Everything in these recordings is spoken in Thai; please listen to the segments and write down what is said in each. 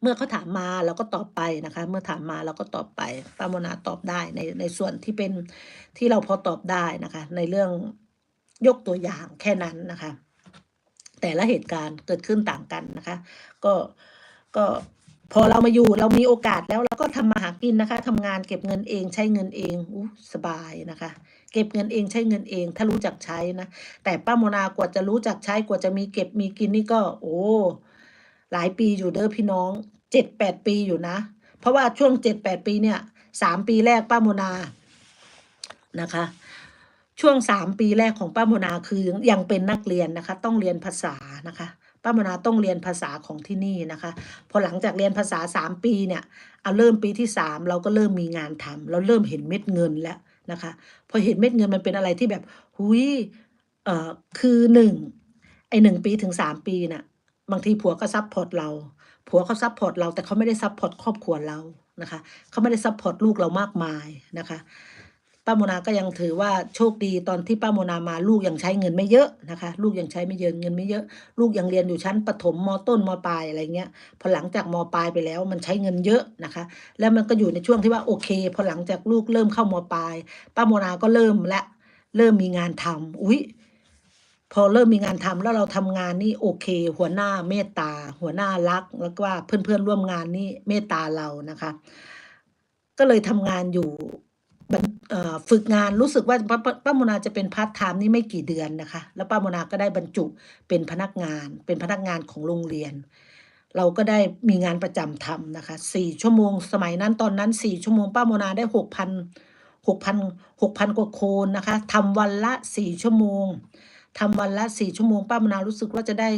เมื่อเขาถามมาเราก็ตอบไปนะคะ เมื่อถามมาเราก็ตอบไปป้าโมนาตอบได้ในในส่วนที่เป็นที่เราพอตอบได้นะคะ ในเรื่องยกตัวอย่างแค่นั้นนะคะ แต่ละเหตุการณ์เกิดขึ้นต่างกันนะคะ ก็ก็พอเรามาอยู่เรามีโอกาสแล้วเราก็ทำมาหากินนะคะทำงานเก็บเงินเองใช้เงินเองอู้สบายนะคะ เก็บเงินเองใช้เงินเอง ถ้ารู้จักใช้นะแต่ป้าโมนากว่าจะรู้จักใช้กว่าจะมีเก็บมีกินนี่ก็ โอ้ หลายปีอยู่เด้อพี่น้องเจ็ดแปดปีอยู่นะ เพราะว่าช่วงเจ็ดแปดปีเนี่ยสามปีแรกป้าโมนานะคะ ช่วงสามปีแรกของป้าโมนาคือยังเป็นนักเรียนนะคะ ต้องเรียนภาษานะคะป้าโมนาต้องเรียนภาษาของที่นี่นะคะ พอหลังจากเรียนภาษาสามปีเนี่ยเอาเริ่มปีที่สามเราก็เริ่มมีงานทำเราเริ่มเห็นเม็ดเงินแล้วนะคะ พอเห็นเม็ดเงินมันเป็นอะไรที่แบบหุยเอ่อคือหนึ่งไอหนึ่งปีถึงสามปีน่ะ บางทีผัวก็ซับพอร์ตเรา ผัวเขาซับพอร์ตเรา แต่เขาไม่ได้ซับพอร์ตครอบครัวเรานะคะเขาไม่ได้ซับพอร์ตลูกเรามากมายนะคะป้าโมนาก็ยังถือว่าโชคดีตอนที่ป้าโมนามาลูกยังใช้เงินไม่เยอะนะคะ ลูกยังใช้ไม่เยอะเงินไม่เยอะ ลูกยังเรียนอยู่ชั้นประถมมต้นมปลายอะไรเงี้ยพอหลังจากมปลายไปแล้วมันใช้เงินเยอะนะคะ แล้วมันก็อยู่ในช่วงที่ว่าโอเค พอหลังจากลูกเริ่มเข้ามปลาย ป้าโมนาก็เริ่มและเริ่มมีงานทำอุ้ย พอเริ่มมีงานทำแล้วเราทำงานนี่โอเค หัวหน้าเมตตา หัวหน้ารัก แล้วก็ว่าเพื่อนร่วมงานนี่เมตตาเรานะคะ ก็เลยทำงานอยู่ฝึกงานรู้สึกว่าป้าป้าป้าโมนาจะเป็นพาร์ทไทม์นี่ไม่กี่เดือนนะคะ แล้วป้าโมนาก็ได้บรรจุเป็นพนักงาน เป็นพนักงานของโรงเรียน เราก็ได้มีงานประจำทำนะคะสี่ชั่วโมงสมัยนั้นตอนนั้นสี่ชั่วโมงป้าโมนาได้หกพันหกพันหกพันกว่าโคนนะคะทำวันละสี่ชั่วโมง ทำวันละสี่ชั่วโมงป้ามนารู้สึกว่าจะได้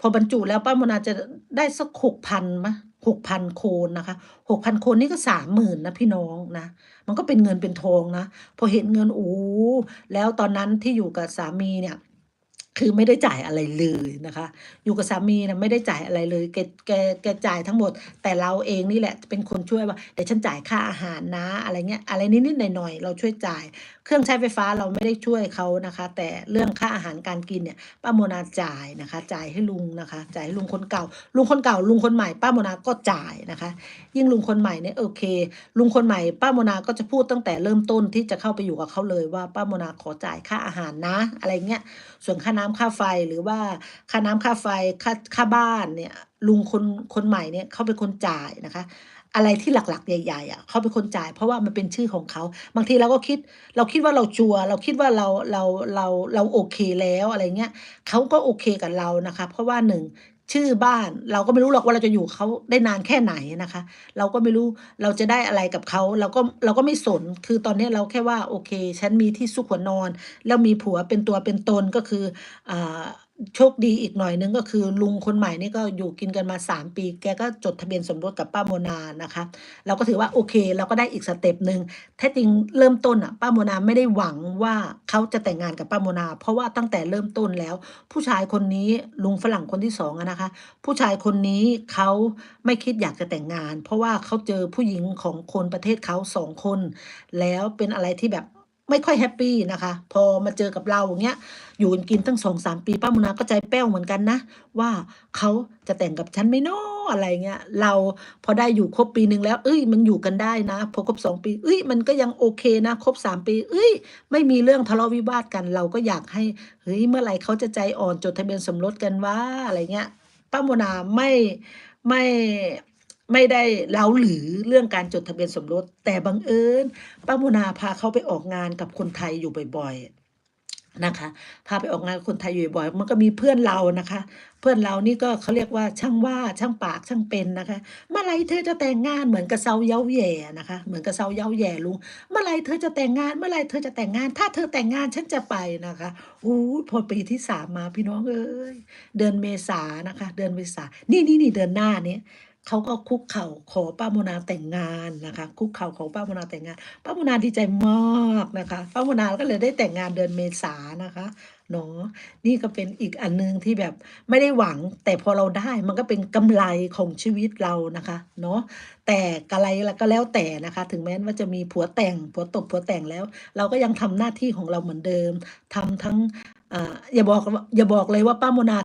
พอบรรจุแล้วป้ามนาจะได้สักหกพันมะหกพันโคนนะคะหกพันโคนนี่ก็สามหมื่นนะพี่น้องนะ มันก็เป็นเงินเป็นทองนะ พอเห็นเงินโอ้แล้วตอนนั้นที่อยู่กับสามีเนี่ย คือไม่ได้จ่ายอะไรเลยนะคะ อยู่กับสามีนะไม่ได้จ่ายอะไรเลยแกแกแกจ่ายทั้งหมด แต่เราเองนี่แหละเป็นคนช่วยว่าเดี๋ยวฉันจ่ายค่าอาหารนะอะไรเงี้ยอะไรนิดๆหน่อยๆเราช่วยจ่าย เครื่องใช้ไฟฟ้าเราไม่ได้ช่วยเขานะคะ แต่เรื่องค่าอาหารการกินเนี่ยป้าโมนาจ่ายนะคะ จ่ายให้ลุงนะคะ จ่ายให้ลุงคนเก่า ลุงคนเก่า ลุงคนใหม่ป้าโมนาก็จ่ายนะคะ ยิ่งลุงคนใหม่เนี่ยโอเค ลุงคนใหม่ ป้าโมนาก็จะพูดตั้งแต่เริ่มต้นที่จะเข้าไปอยู่กับเขาเลยว่าป้าโมนาขอจ่ายค่าอาหารนะ อะไรเงี้ยส่วนค่าน้ำค่าไฟหรือว่าค่าน้ำค่าไฟค่าค่าบ้านเนี่ยลุงคนคนใหม่เนี่ยเขาเป็นคนจ่ายนะคะ อะไรที่หลักๆ ใหญ่ๆอะเขาเป็นคนจ่าย เพราะว่ามันเป็นชื่อของเขา บางทีเราก็คิด เราคิดว่าเราจัว เราคิดว่าเราเราเราเราโอเคแล้วอะไรเงี้ยเขาก็โอเคกับเรานะคะ เพราะว่าหนึ่ง ชื่อบ้าน เราก็ไม่รู้หรอกว่าเราจะอยู่เขาได้นานแค่ไหนนะคะ เราก็ไม่รู้เราจะได้อะไรกับเขาเราก็เราก็ไม่สนคือตอนนี้เราแค่ว่าโอเค ฉันมีที่ซุกหัวนอน แล้วมีผัวเป็นตัวเป็นตนก็คืออ่า โชคดีอีกหน่อยนึงก็คือ ลุงคนใหม่นี่ก็อยู่กินกันมาสามปี แกก็จดทะเบียนสมรสกับป้าโมนานะคะ เราก็ถือว่าโอเค เราก็ได้อีกสเต็ปหนึ่งแท้จริงเริ่มต้นอะป้าโมนาไม่ได้หวังว่าเขาจะแต่งงานกับป้าโมนา เพราะว่าตั้งแต่เริ่มต้นแล้ว ผู้ชายคนนี้ลุงฝรั่งคนที่สองอะนะคะ ผู้ชายคนนี้เขาไม่คิดอยากจะแต่งงาน เพราะว่าเขาเจอผู้หญิงของคนประเทศเขาสองคน แล้วเป็นอะไรที่แบบ ไม่ค่อยแฮปปี้นะคะ พอมาเจอกับเราอย่างเงี้ย อยู่กันกินตั้งสองสามปีป้ามุนาก็ใจแป้วเหมือนกันนะ ว่าเขาจะแต่งกับฉันไหม่นออะไรเงี้ย เราพอได้อยู่ครบปีหนึ่งแล้ว เอ้ย มันอยู่กันได้นะ พอครบสองปี เอ้ย มันก็ยังโอเคนะ ครบสามปี เอ้ย ไม่มีเรื่องทะเลาะวิวาทกัน เราก็อยากให้ เฮ้ย เมื่อไหร่เขาจะใจอ่อนจดทะเบียนสมรสกันว่าอะไรเงี้ย ป้าโมนาไม่ไม่ ไม่ได้เล้าหรือเรื่องการจดทะเบียนสมรส แต่บังเอิญป้าโมนาพาเขาไปออกงานกับคนไทยอยู่บ่อยๆนะคะ พาไปออกงานกับคนไทยอยู่บ่อยๆมันก็มีเพื่อนเรานะคะ เพื่อนเรานี่ก็เขาเรียกว่าช่างว่าช่างปากช่างเป็นนะคะเมื่อไรเธอจะแต่งงานเหมือนกระเซาเย้าแย่นะคะ เหมือนกระเซาเย้าแย่ลุงเมื่อไรเธอจะแต่งงานเมื่อไรเธอจะแต่งงาน ถ้าเธอแต่งงานฉันจะไปนะคะอู้พอปีที่สามมาพี่น้องเอ้ยเดือนเมษานะคะ เดือนเมษานี่นี่นี่เดือนหน้านี้ เขาก็คุกเข่าขอป้าโมนาแต่งงานนะคะ คุกเข่าขอป้าโมนาแต่งงาน ป้าโมนาดีใจมากนะคะป้าโมนาก็เลยได้แต่งงานเดือนเมษานะคะเนาะนี่ก็เป็นอีกอันนึงที่แบบไม่ได้หวังแต่พอเราได้มันก็เป็นกำไรของชีวิตเรานะคะเนาะแต่อะไรก็แล้วแต่นะคะ ถึงแม้ว่าจะมีผัวแต่งผัวตบผัวแต่งแล้ว เราก็ยังทำหน้าที่ของเราเหมือนเดิมทำทั้งอ่าอย่าบอกอย่าบอกเลยว่าป้าโมนา